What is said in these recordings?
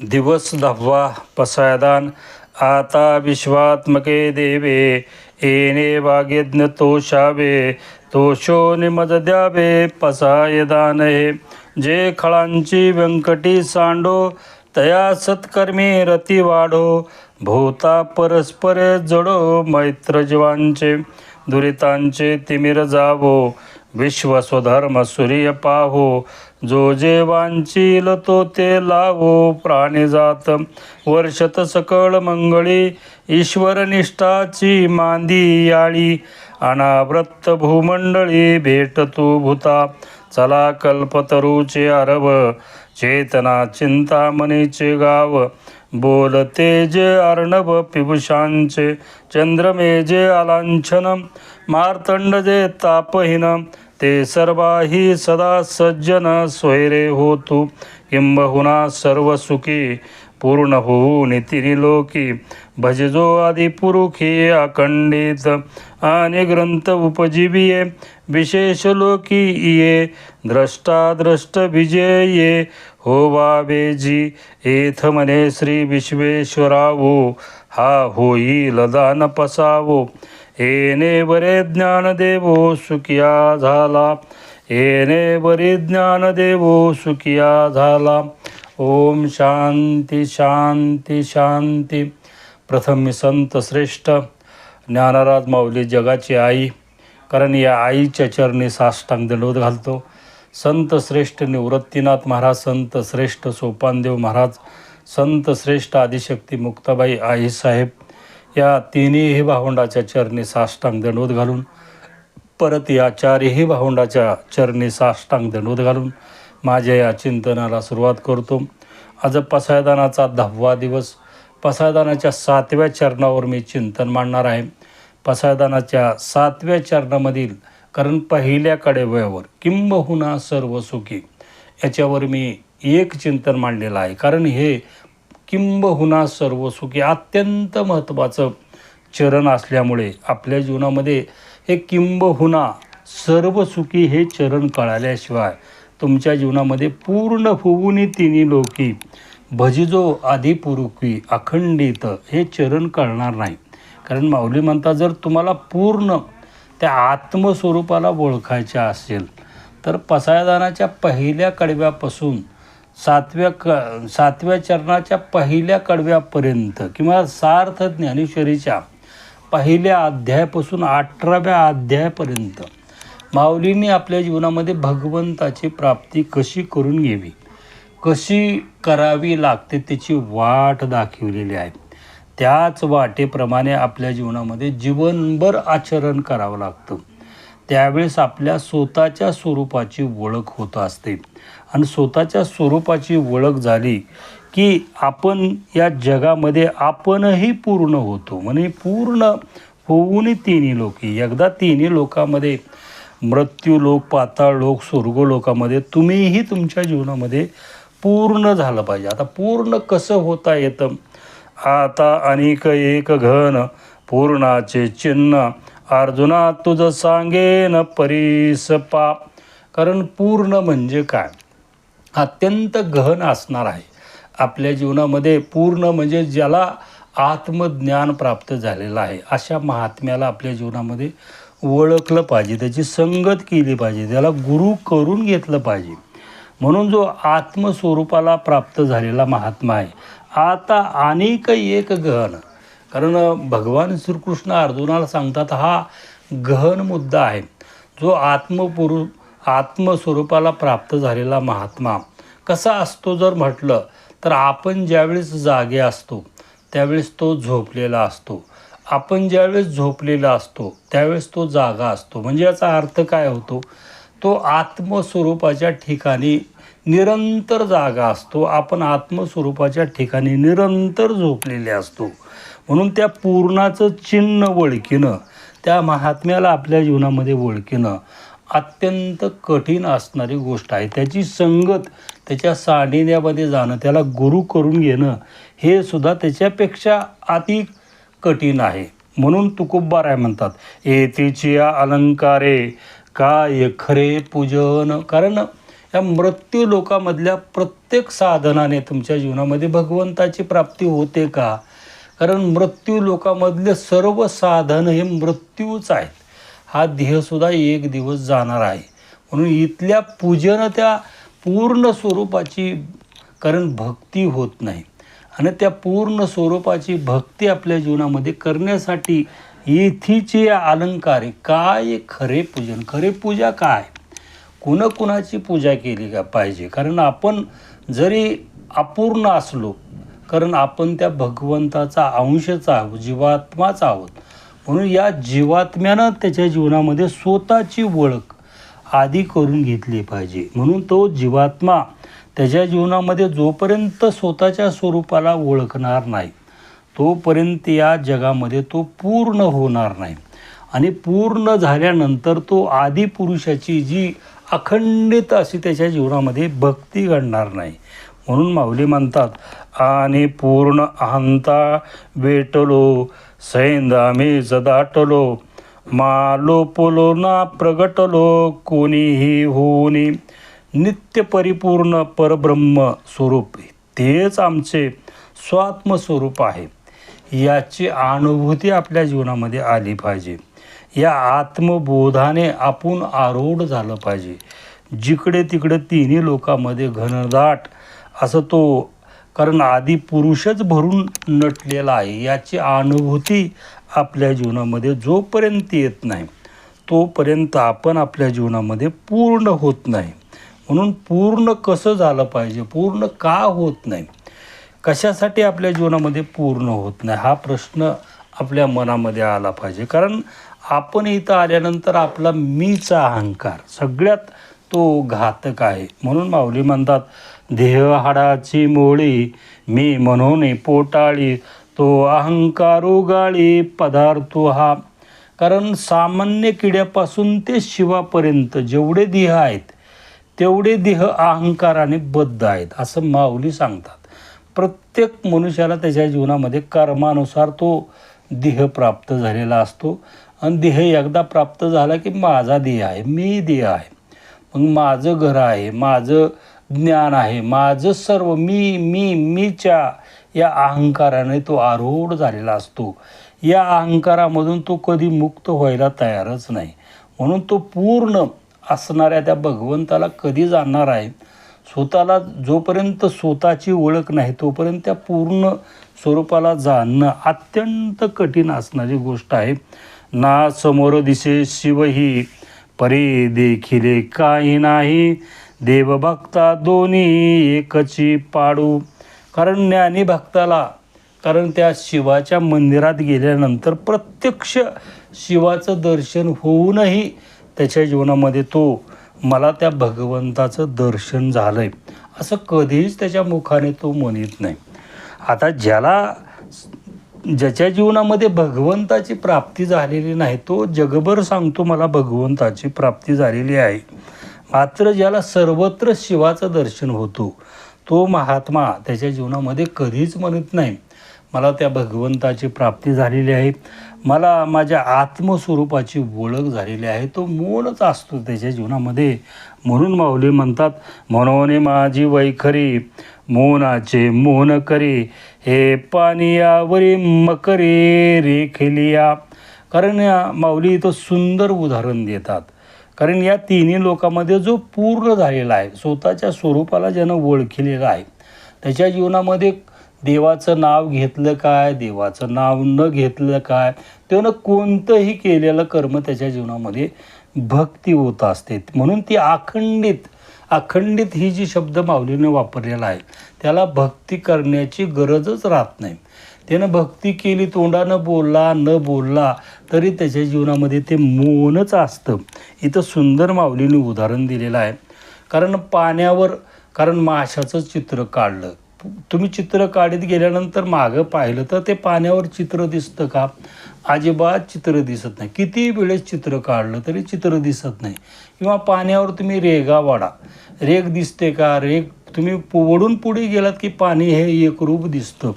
दिवस दहावा पसायदान आता विश्वात्मके देवे येणे वागेज्ञ तोषावे तोषो निमज द्यावे पसायदान. हे जे खळांची व्यंकटी सांडो तया सत्कर्मी रती वाढो भोवता परस्पर जडो मैत्रजीवांचे दुरितांचे तिमिर जावो विश्व स्वधर्म सूर्य पाहो जो जे वांचील तो ते लावो प्राणीजात वर्षत सकळ मंगळी ईश्वर निष्ठाची मांदी याळी. अनावृत्त भूमंडळी भेट तू भूता. चला कल्पतरूचे अरब चेतना चिंतामणीचे गाव. बोलते जे अर्णव पिभूषांचे चंद्रमेजे अलांछन मार्तंड जे तापहीन ते सर्वाही सदा सज्जन सोयरे होतू किंबहुना सर्व सुखी पूर्ण होऊन तिनी लोकी। भजजो आदि पुरुखी अखंडित आणि ग्रंथ उपजीविये विशेष लोकी ये द्रष्टाद्रष्ट विजये हो जी एथ मने श्री विश्वेश्वरावो हा होईल दान पसावो। येणे बरे ज्ञान देवो सुखिया झाला. येणे बरे ज्ञान देवो सुखिया झाला. ओम शांती शांती शांती. प्रथम मी संत श्रेष्ठ ज्ञानराज माऊली जगाची आई. कारण या आईच्या चरणी साष्टांग दंडवत घालतो. संत श्रेष्ठ निवृत्तीनाथ महाराज संत श्रेष्ठ सोपानदेव महाराज संत श्रेष्ठ आदिशक्ती मुक्ताबाई आईसाहेब या तिन्हीही भावंडाच्या चरणी साष्टांग दंडवत घालून परत या चारही भावंडाच्या चरणी साष्टांग दंडवत घालून माझ्या या चिंतनाला सुरुवात करतो. आज पसायदानाचा दहावा दिवस. पसायदानाच्या सातव्या चरणावर मी चिंतन मांडणार आहे. पसायदानाच्या सातव्या चरणामधील कारण पहिल्या कडेव्यावर किंबहुना सर्व सुखी याच्यावर मी एक चिंतन मांडलेलं आहे. कारण हे किंबहुना सर्व सुखी. अत्यंत महत्त्वाचं चरण असल्यामुळे आपल्या जीवनामध्ये हे किंबहुना सर्व सुखी हे चरण कळाल्याशिवाय तुमच्या जीवनामध्ये पूर्ण होऊनी तिन्ही लोकी भजिजो आधीपुरुकी अखंडित हे चरण कळणार नाही. कारण माऊली म्हणता जर तुम्हाला पूर्ण त्या आत्मस्वरूपाला ओळखायच्या असेल तर पसायदानाच्या पहिल्या कडव्यापासून सातव्या क सातव्या चरणाच्या पहिल्या कडव्यापर्यंत किंवा सार्थ ज्ञानेश्वरीच्या पहिल्या अध्यायापासून अठराव्या अध्यायापर्यंत माऊलींनी आपल्या जीवनामध्ये भगवंताची प्राप्ती कशी करून घ्यावी कशी करावी लागते त्याची वाट दाखवलेली आहे. त्याच वाटेप्रमाणे आपल्या जीवनामध्ये जीवनभर आचरण करावं लागतं. त्यावेळेस आपल्या स्वतःच्या स्वरूपाची ओळख होत असते. आणि स्वतःच्या स्वरूपाची ओळख झाली की आपण या जगामध्ये आपणही पूर्ण होतो. म्हणजे पूर्ण होऊन तिन्ही लोकी एकदा तिन्ही लोकामध्ये मृत्यू लोक पाताळ लोक स्वर्ग लोकामध्ये तुम्हीही तुमच्या जीवनामध्ये पूर्ण झालं पाहिजे. आता पूर्ण कसं होता येतं? आता अनेक एक घन पूर्णाचे चिन्ह अर्जुना तुझं सांगेन परीसपा कारण पूर्ण म्हणजे काय? अत्यंत गहन असणार आहे. आपल्या जीवनामध्ये पूर्ण म्हणजे ज्याला आत्मज्ञान प्राप्त झालेलं आहे अशा महात्म्याला आपल्या जीवनामध्ये ओळखलं पाहिजे त्याची संगत केली पाहिजे त्याला गुरु करून घेतलं पाहिजे. म्हणून जो आत्मस्वरूपाला प्राप्त झालेला महात्मा आहे आता अनेक एक गहन कारण भगवान श्रीकृष्ण अर्जुनाला सांगतात हा गहन मुद्दा आहे. जो आत्मपुरु आत्मस्वरूपाला प्राप्त झालेला महात्मा. कसा असतो जर म्हटलं तर आपण ज्यावेळेस जागे असतो त्यावेळेस तो झोपलेला असतो. आपण ज्यावेळेस झोपलेला असतो त्यावेळेस तो जागा असतो. म्हणजे याचा अर्थ काय होतो? तो आत्मस्वरूपाच्या ठिकाणी निरंतर जागा असतो. आपण आत्मस्वरूपाच्या ठिकाणी निरंतर झोपलेले असतो. म्हणून त्या पूर्णाचं चिन्ह ओळखीनं त्या महात्म्याला आपल्या जीवनामध्ये ओळखीनं अत्यंत कठीण असणारी गोष्ट आहे. त्याची संगत त्याच्या सानिध्यामध्ये जाणं त्याला गुरु करून घेणं हे सुद्धा त्याच्यापेक्षा अति कठीण आहे. म्हणून तुकुब्बार आहे म्हणतात येतीची अलंकारे काय खरे पूजन कारण या मृत्यू लोकामधल्या प्रत्येक साधनाने तुमच्या जीवनामध्ये भगवंताची प्राप्ती होते का? कारण मृत्यू लोकामधले सर्व साधन हे मृत्यूच आहेत. हा देहसुद्धा एक दिवस जाणार आहे. म्हणून इथल्या पूजन त्या पूर्ण स्वरूपाची कारण भक्ती होत नाही. आणि त्या पूर्ण स्वरूपाची भक्ती आपल्या जीवनामध्ये करण्यासाठी येथीचे अलंकार काय खरे पूजन? खरे पूजा काय? कुणाकुणाची पूजा केली का पाहिजे? कारण आपण जरी अपूर्ण असलो कारण आपण त्या भगवंताचा अंशच आहोत जीवात्माच आहोत. म्हणून या जीवात्म्यानं त्याच्या जीवनामध्ये स्वतःची ओळख आधी करून घेतली पाहिजे. म्हणून तो जीवात्मा त्याच्या जीवनामध्ये जोपर्यंत स्वतःच्या स्वरूपाला ओळखणार नाही तोपर्यंत या जगामध्ये तो पूर्ण होणार नाही. आणि पूर्ण झाल्यानंतर तो आदिपुरुषाची जी अखंडित अशी त्याच्या जीवनामध्ये भक्ती घडणार नाही. म्हणून माऊली म्हणतात आणि पूर्ण अहंता वेटलो सैंदामे जदाटलो मालो पोलो ना प्रगटलो कोणीही होनी नित्य परिपूर्ण परब्रह्म स्वरूप तेच आमचे स्वात्मस्वरूप आहे. याची अनुभूती आपल्या जीवनामध्ये आली पाहिजे. या आत्मबोधाने आपण आरूढ झालं पाहिजे. जिकडे तिकडे तिन्ही लोकांमध्ये घनदाट असं तो कारण आधी पुरुषच भरून नटलेला आहे याची अनुभूती आपल्या जीवनामध्ये जोपर्यंत येत नाही तोपर्यंत आपण आपल्या जीवनामध्ये पूर्ण होत नाही. म्हणून पूर्ण कसं झालं पाहिजे पूर्ण का होत नाही कशासाठी आपल्या जीवनामध्ये पूर्ण होत नाही हा प्रश्न आपल्या मनामध्ये आला पाहिजे. कारण आपण इथं आल्यानंतर आपला मीचा अहंकार सगळ्यात तो घातक आहे. म्हणून माऊली म्हणतात देह हाडाची मोळी मी म्हणून पोटाळी तो अहंकार उगाळी पदार्थ हा कारण सामान्य किड्यापासून ते शिवापर्यंत जेवढे देह आहेत तेवढे देह अहंकाराने बद्ध आहेत असं माऊली सांगतात प्रत्येक मनुष्याला त्याच्या जीवनामध्ये कर्मानुसार तो देह प्राप्त झालेला असतो आणि देह एकदा प्राप्त झाला की माझा देह आहे मी देह आहे मग माझं घर आहे माझं ज्ञान आहे. माझं सर्व मी मी मीच्या या अहंकाराने तो आरूढ झालेला असतो. या अहंकारामधून तो कधी मुक्त व्हायला तयारच नाही. म्हणून तो पूर्ण असणाऱ्या त्या भगवंताला कधी जाणणार आहे? स्वतःला जोपर्यंत स्वतःची ओळख नाही तोपर्यंत त्या पूर्ण स्वरूपाला जाणणं अत्यंत कठीण असणारी गोष्ट आहे. ना समोर दिसे शिवही परी देखिले काही नाही. देवभक्ता दोन्ही एकची पाडू. कारण ज्ञानी भक्ताला कारण त्या शिवाच्या मंदिरात गेल्यानंतर प्रत्यक्ष शिवाचं दर्शन होऊनही त्याच्या जीवनामध्ये तो मला त्या भगवंताचं दर्शन झालं आहे असं कधीच त्याच्या मुखाने तो म्हणत नाही. आता ज्याला ज्याच्या जीवनामध्ये भगवंताची प्राप्ती झालेली नाही तो जगभर सांगतो मला भगवंताची प्राप्ती झालेली आहे. मात्र ज्याला सर्वत्र शिवाचं दर्शन होतो तो महात्मा त्याच्या जीवनामध्ये कधीच म्हणत नाही. मला त्या भगवंताची प्राप्ती झालेली आहे. मला माझ्या आत्मस्वरूपाची ओळख झालेली आहे. तो मूलच असतो त्याच्या जीवनामध्ये. म्हणून माऊली म्हणतात म्हणून माझी वैखरी मोनाचे मोन करी हे पानियावरी मकरे रेखलिया. कारण माऊली इथं सुंदर उदाहरण देतात. कारण या तिन्ही लोकांमध्ये जो पूर्ण झालेला आहे स्वतःच्या स्वरूपाला ज्यानं ओळखलेलं आहे त्याच्या जीवनामध्ये देवाचं नाव घेतलं काय देवाचं नाव न घेतलं काय त्यानं कोणतंही केलेलं कर्म त्याच्या जीवनामध्ये भक्ती होत असते. म्हणून ती अखंडित अखंडित ही जी शब्द माऊलीने वापरलेला आहे त्याला भक्ती करण्याची गरजच राहत नाही. त्यानं भक्ती केली तोंडानं बोलला न बोलला तरी त्याच्या जीवनामध्ये ते मौनच असतं. इथं सुंदर माऊलीने उदाहरण दिलेलं आहे. कारण पाण्यावर कारण माशाचं चित्र काढलं. तुम्ही चित्र काढत गेल्यानंतर मागं पाहिलं तर ते पाण्यावर चित्र दिसतं का? अजिबात चित्र दिसत नाही. किती वेळेस चित्र काढलं तरी चित्र दिसत नाही. किंवा पाण्यावर तुम्ही रेगा वाढा. रेग दिसते का? रेग तुम्ही पोवडून पुढे गेलात की पाणी हे एकरूप दिसतं.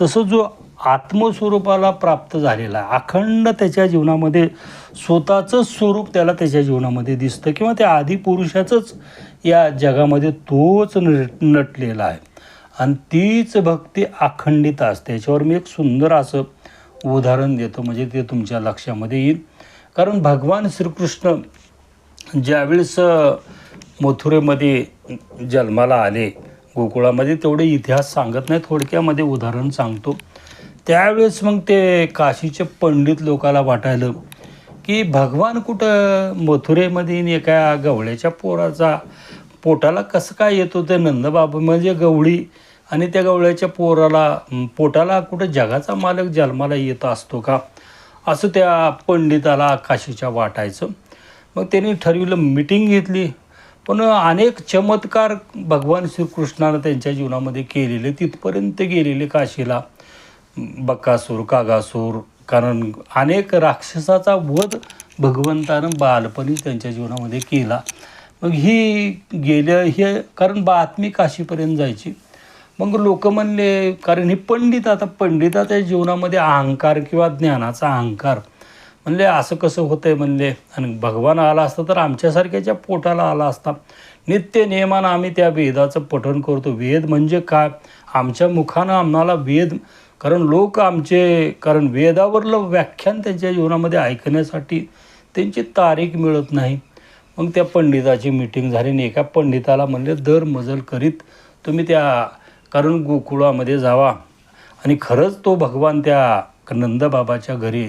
तसं जो आत्मस्वरूपाला प्राप्त झालेला आहे अखंड त्याच्या जीवनामध्ये स्वतःचं स्वरूप त्याला त्याच्या जीवनामध्ये दिसतं किंवा त्या आदिपुरुषाचंच या जगामध्ये तोच नट नटलेला आहे. आणि तीच भक्ती अखंडित असते. याच्यावर मी एक सुंदर असं उदाहरण देतो. म्हणजे ते तुमच्या लक्षामध्ये येईल. कारण भगवान श्रीकृष्ण ज्यावेळेस मथुरेमध्ये जन्माला आले गोकुळामध्ये तेवढे इतिहास सांगत नाही थोडक्यामध्ये उदाहरण सांगतो. त्यावेळेस मग ते काशीचे पंडित लोकाला वाटायलं की भगवान कुठं मथुरेमध्ये एका गवळ्याच्या पोराचा पोटाला कसं काय येतो ते नंदबाबा म्हणजे गवळी आणि त्या गवळ्याच्या पोराला पोटाला कुठं जगाचा मालक जन्माला येत असतो का? असं त्या पंडिताला काशीच्या वाटायचं. मग त्यांनी ठरविलं मिटिंग घेतली. पण अनेक चमत्कार भगवान श्रीकृष्णानं त्यांच्या जीवनामध्ये केलेले तिथपर्यंत गेलेले काशीला. बकासूर कागासूर कारण अनेक राक्षसाचा वध भगवंतानं बालपणी त्यांच्या जीवनामध्ये केला. मग ही गेल्या हे कारण बातमी काशीपर्यंत जायची. मग लोक म्हणले कारण हे पंडित आता पंडिताच्या जीवनामध्ये अहंकार किंवा ज्ञानाचा अहंकार म्हणले असं कसं होतं आहे म्हणले आणि भगवान आला असता तर आमच्यासारख्याच्या पोटाला आला असता. नित्य नियमानं आम्ही त्या वेदाचं पठण करतो. वेद म्हणजे काय? आमच्या मुखानं आम्हाला वेद कारण लोक आमचे कारण वेदावरलं व्याख्यान त्यांच्या जीवनामध्ये ऐकण्यासाठी त्यांची तारीख मिळत नाही. मग त्या पंडिताची मिटिंग झाली आणि एका पंडिताला म्हणले दर मजल करीत तुम्ही त्या कारण गोकुळामध्ये जावा. आणि खरंच तो भगवान त्या नंदबाबाच्या घरी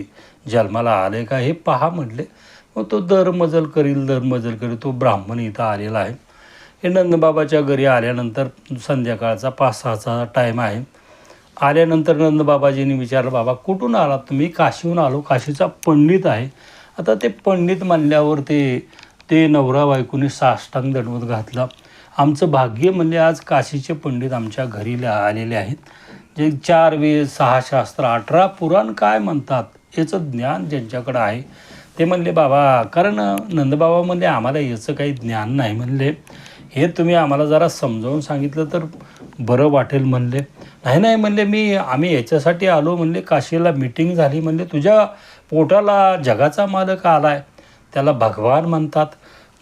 जन्माला आले का हे पहा म्हटले. मग तो दर मजल करील दर मजल करील तो ब्राह्मण इथं आलेला आहे. हे नंदबाबाच्या घरी आल्यानंतर संध्याकाळचा पाच सहाचा टाईम आहे. आल्यानंतर नंदबाबाजींनी विचारलं बाबा कुठून आलात तुम्ही? काशीहून आलो. काशीचा पंडित आहे. आता ते पंडित म्हणल्यावर ते ते नवरा बायकोने साष्टांग दंडवत घातला. आमचं भाग्य म्हणजे आज काशीचे पंडित आमच्या घरी आलेले आहेत. जे चार वेद सहा शास्त्र अठरा पुराण काय म्हणतात? याचं ज्ञान ज्यांच्याकडं आहे ते म्हणले बाबा कारण नंदबाबा म्हणले आम्हाला याचं काही ज्ञान नाही म्हणले. हे तुम्ही आम्हाला जरा समजावून सांगितलं तर बरं वाटेल म्हणले. नाही नाही म्हणले मी आम्ही याच्यासाठी आलो म्हणले. काशीला मिटिंग झाली म्हणले. तुझ्या पोटाला जगाचा मालक आला आहे त्याला भगवान म्हणतात.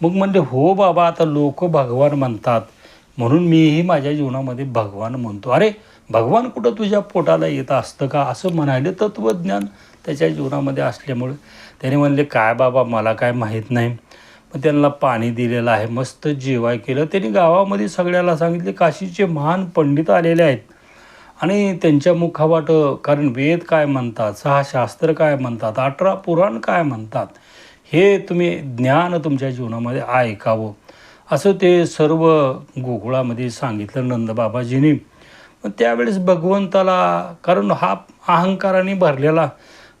मग म्हणले हो बाबा आता लोक भगवान म्हणतात म्हणून मीही माझ्या जीवनामध्ये भगवान म्हणतो. अरे भगवान कुठं तुझ्या पोटाला येत असतं का? असं म्हणायले तत्त्वज्ञान त्याच्या जीवनामध्ये असल्यामुळे त्याने म्हणले काय बाबा मला काय माहीत नाही. मग त्यांना पाणी दिलेलं आहे मस्त जेवाय केलं. त्यांनी गावामध्ये सगळ्याला सांगितले काशीचे महान पंडित आलेले आहेत. आणि त्यांच्या मुखावाट कारण वेद काय म्हणतात सहा शास्त्र काय म्हणतात अठरा पुराण काय म्हणतात हे तुम्ही ज्ञान तुमच्या जीवनामध्ये ऐकावं. असं ते सर्व गोकुळामध्ये सांगितलं नंदबाबाजींनी. मग त्यावेळेस भगवंताला कारण हा अहंकाराने भरलेला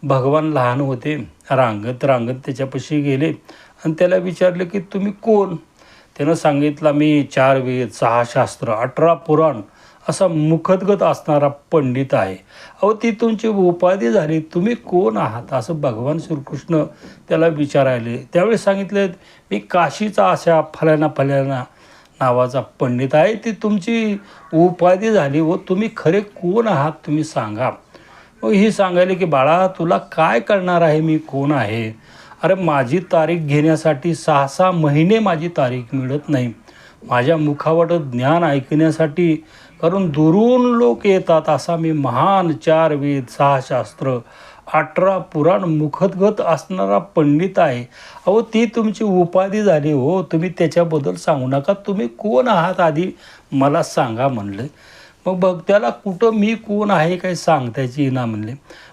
भगवान लहान होते रांगत रांगत त्याच्यापाशी गेले. आणि त्याला विचारले की तुम्ही कोण? त्यानं सांगितलं मी चार वेद सहा शास्त्र अठरा पुराण असा मुखदगत असणारा पंडित आहे. अहो ती तुमची उपाधी झाली. तुम्ही कोण आहात? असं भगवान श्रीकृष्ण त्याला विचारायले. त्यावेळी सांगितले मी काशीचा अशा फल्याना फल्याना नावाचा पंडित आहे. ती तुमची उपाधी झाली व तुम्ही खरे कोण आहात? तुम्ही सांगा. मग ही सांगायले की बाळा तुला काय करणार आहे? मी कोण आहे? अरे माझी तारीख घेण्यासाठी सहा सहा महिने माझी तारीख मिळत नाही. माझ्या मुखावट ज्ञान ऐकण्यासाठी कारण दुरून लोक येतात असा मी महान चार वेद सहा शास्त्र अठरा पुराण मुखदगत असणारा पंडित आहे. अहो ती तुमची उपाधी झाली. हो तुम्ही त्याच्याबद्दल सांगू नका. तुम्ही कोण आहात आधी मला सांगा म्हणलं. मग बघ त्याला कुठं मी कोण आहे काय सांगतायची ना म्हणले.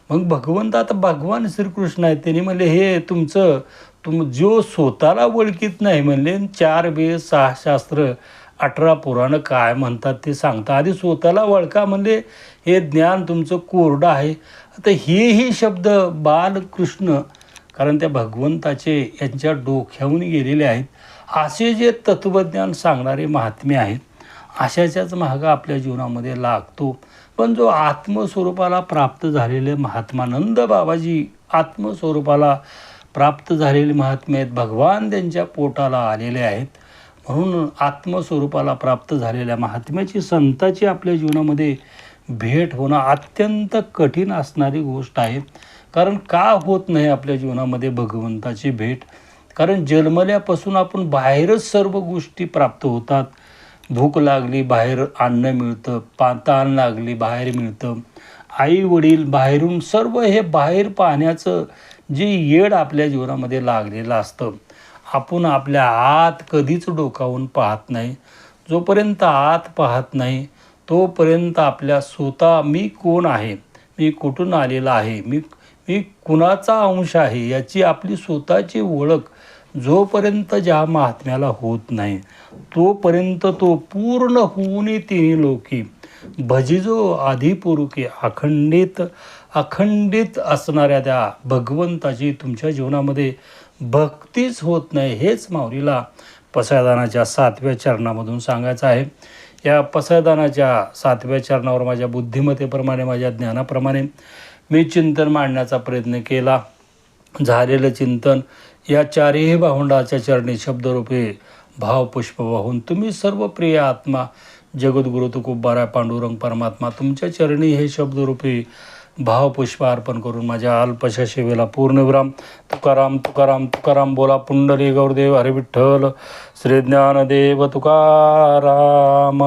मग भगवंत आता भगवान श्रीकृष्ण आहे त्यांनी म्हणले हे तुमचं तुम जो स्वतःला ओळखीत नाही म्हणले. चार बे सहा शास्त्र अठरा पुराणं काय म्हणतात ते सांगता. आधी स्वतःला वळका म्हणले. हे ज्ञान तुमचं कोरडं आहे. आता हेही शब्द बालकृष्ण कारण त्या भगवंताचे यांच्या डोक्याहून गेलेले आहेत असे जे तत्त्वज्ञान सांगणारे महात्मे आहेत अशाच्याच मागा आपल्या जीवनामध्ये लागतो. पण जो आत्मस्वरूपाला प्राप्त झालेले महात्मानंद बाबाजी आत्मस्वरूपाला प्राप्त झालेले महात्मे आहेत भगवान त्यांच्या पोटाला आलेले आहेत. म्हणून आत्मस्वरूपाला प्राप्त झालेल्या महात्म्याची संताची आपल्या जीवनामध्ये भेट होणं अत्यंत कठीण असणारी गोष्ट आहे. कारण का होत नाही आपल्या जीवनामध्ये भगवंताची भेट? कारण जन्मल्यापासून आपण बाहेरच सर्व गोष्टी प्राप्त होतात. भूक लागली बाहेर अन्न मिळतं पाताण लागली बाहेर मिळतं. आई वडील बाहेरून सर्व हे बाहेर पाहण्याचं जे येड आपल्या जीवनामध्ये लागलेलं असतं आपण आपल्या आत कधीच डोकावून पाहत नाही. जोपर्यंत आत पाहत नाही तोपर्यंत आपल्या स्वतः मी कोण आहे? मी कुठून आलेला आहे? मी मी कुणाचा अंश आहे? याची आपली स्वतःची ओळख जोपर्यंत ज्या महात्म्याला होत नाही तोपर्यंत तो पूर्ण होऊन तिन्ही लोकी. भजिजो आधीपुरुके अखंडित अखंडित असणाऱ्या त्या भगवंताची तुमच्या जीवनामध्ये भक्तीच होत नाही हेच माऊलीला पसायदानाच्या सातव्या चरणामधून सांगायचं आहे. या पसायदानाच्या सातव्या चरणावर माझ्या बुद्धिमत्तेप्रमाणे माझ्या ज्ञानाप्रमाणे मी चिंतन मांडण्याचा प्रयत्न केला. झालेलं चिंतन या चारही भावंडाच्या चरणी शब्दरूपे भावपुष्प वाहून तुम्ही सर्व प्रिय आत्मा जगद्गुरु तुकोबारा पांडुरंग परमात्मा तुमच्या चरणी हे शब्दरूपी भावपुष्प अर्पण करून माझ्या अल्पशा सेवेला पूर्णविराम. तुकाराम तुकाराम तुकाराम बोला पुंडली गौरदेव हरे विठ्ठल श्रीज्ञानदेव तुकाराम.